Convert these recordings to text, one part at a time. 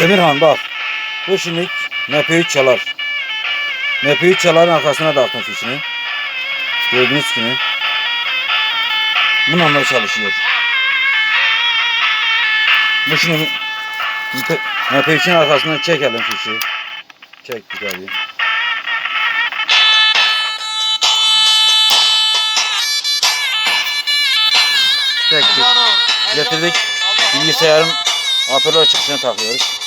Demirhan bak. Bu şimdi MP3 çalar. MP3 çaların arkasına taktım fişini. Gördüğünüz gibi. Bununla çalışıyor. Bu şimdi MP3'ün arkasından çekelim fişi. Çektik abi. Çektik. Getirdik. Bilgisayarın hoparlör çıkışını takıyoruz.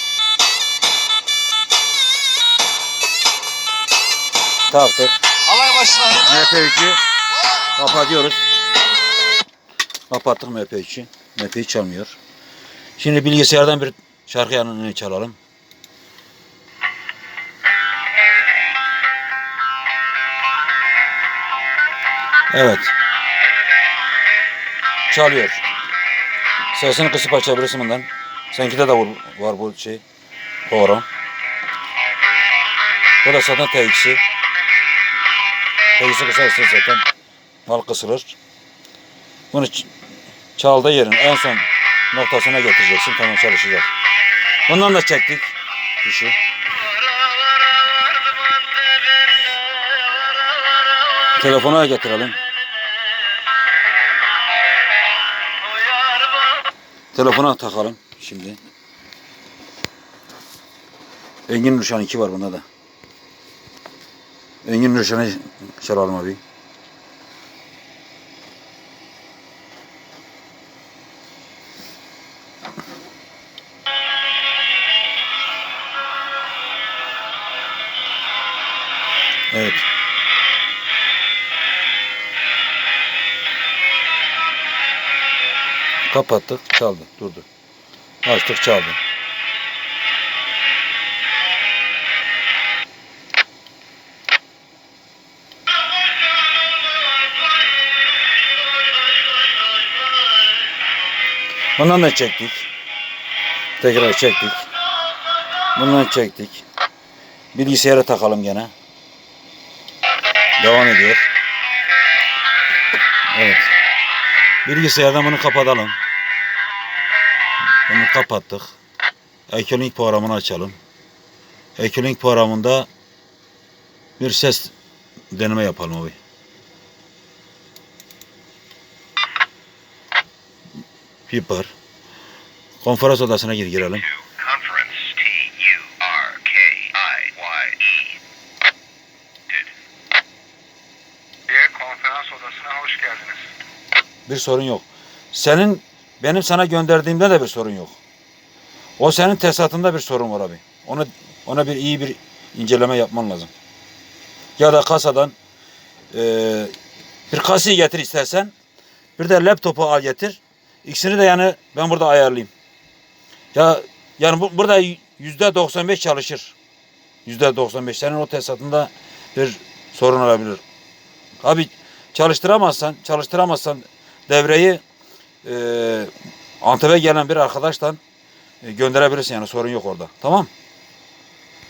Taktık. Alay başına. MP3'ü kapatıyoruz. Kapattık MP3'ü. MP3 çalmıyor. Şimdi bilgisayardan bir şarkı yanını çalalım. Evet. Çalıyor. Sesini kısıp açabilirsin bundan. Senkide de var, bu şey. Program. Bu da zaten TX'i. TX'i kısarsa zaten mal kısılır. Bunu ç- çaldığı yerin en son noktasına getireceksin. Tamam çalışacak. Bundan da çektik. Kişi. Telefona getirelim. Telefona takalım şimdi. Engin Nurşan 2 var bunda da. Engin Nurşan'ı çalalım abi. Evet. Kapattık, çaldı, durdu. Açtık, çaldı. Bundan da çektik. Tekrar çektik. Bundan çektik. Bilgisayara takalım gene. Devam ediyor. Evet. Bilgisayardan bunu kapatalım. Bunu kapattık. Ekolink programını açalım. Ekolink programında bir ses deneme yapalım abi. Piper. Konferans odasına gir girelim. E. Bir sorun yok. Senin benim sana gönderdiğimde de bir sorun yok. O senin tesisatında bir sorun var abi. Ona ona bir iyi bir inceleme yapman lazım. Ya da kasadan eee bir kasayı getir istersen. Bir de laptopu al getir. İkisini de yani ben burada ayarlayayım. Ya yani bu, burada yüzde 95 çalışır. Yüzde 95. Senin o tesisatında bir sorun olabilir. Abi çalıştıramazsan, çalıştıramazsan devreyi e, Antep'e gelen bir arkadaştan e, gönderebilirsin yani sorun yok orada. Tamam?